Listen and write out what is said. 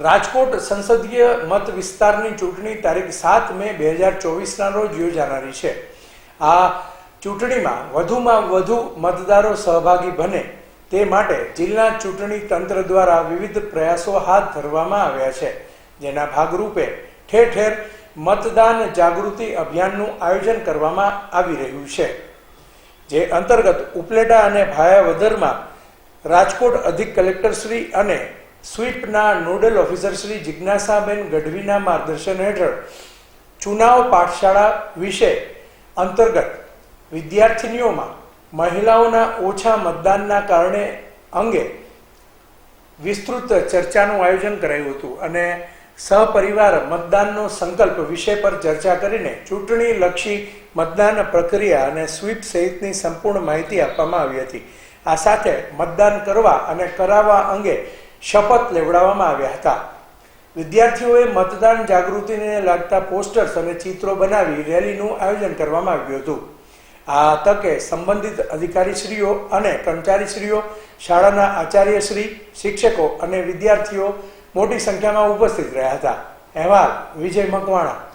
રાજકોટ સંસદીય મત વિસ્તારની ચૂંટણી તારીખ સાત મે બે હજાર ચોવીસના રોજ યોજાનારી છે. આ ચૂંટણીમાં વધુમાં વધુ મતદારો સહભાગી બને તે માટે જિલ્લા ચૂંટણી તંત્ર દ્વારા વિવિધ પ્રયાસો હાથ ધરવામાં આવ્યા છે. જેના ભાગરૂપે ઠેર ઠેર મતદાન જાગૃતિ અભિયાનનું આયોજન કરવામાં આવી રહ્યું છે. જે અંતર્ગત ઉપલેટા અને ભાયાવદરમાં રાજકોટ અધિક કલેક્ટરશ્રી અને સ્વીપના નોડલ ઓફિસર શ્રી જિજ્ઞાસાબેન ગઢવીના માર્ગદર્શન હેઠળ ચુનાવ પાઠશાળા વિશે અંતર્ગત વિદ્યાર્થિનીઓમાં મહિલાઓના ઓછા મતદાનના કારણે અંગે વિસ્તૃત ચર્ચાનું આયોજન કરાયું હતું અને સહપરિવાર મતદાનનો સંકલ્પ વિષય પર ચર્ચા કરીને ચૂંટણી લક્ષી મતદાન પ્રક્રિયા અને સ્વીપ સહિતની સંપૂર્ણ માહિતી આપવામાં આવી હતી. આ સાથે મતદાન કરવા અને કરાવવા અંગે શપથ લેવડાવવામાં આવ્યા હતા. વિદ્યાર્થીઓએ મતદાન જાગૃતિને લાગતા પોસ્ટર્સ અને ચિત્રો બનાવી રેલીનું આયોજન કરવામાં આવ્યું હતું. આ તકે સંબંધિત અધિકારીશ્રીઓ અને કર્મચારીશ્રીઓ, શાળાના આચાર્યશ્રી, શિક્ષકો અને વિદ્યાર્થીઓ મોટી સંખ્યામાં ઉપસ્થિત રહ્યા હતા. અહેવાલ વિજય મકવાણા.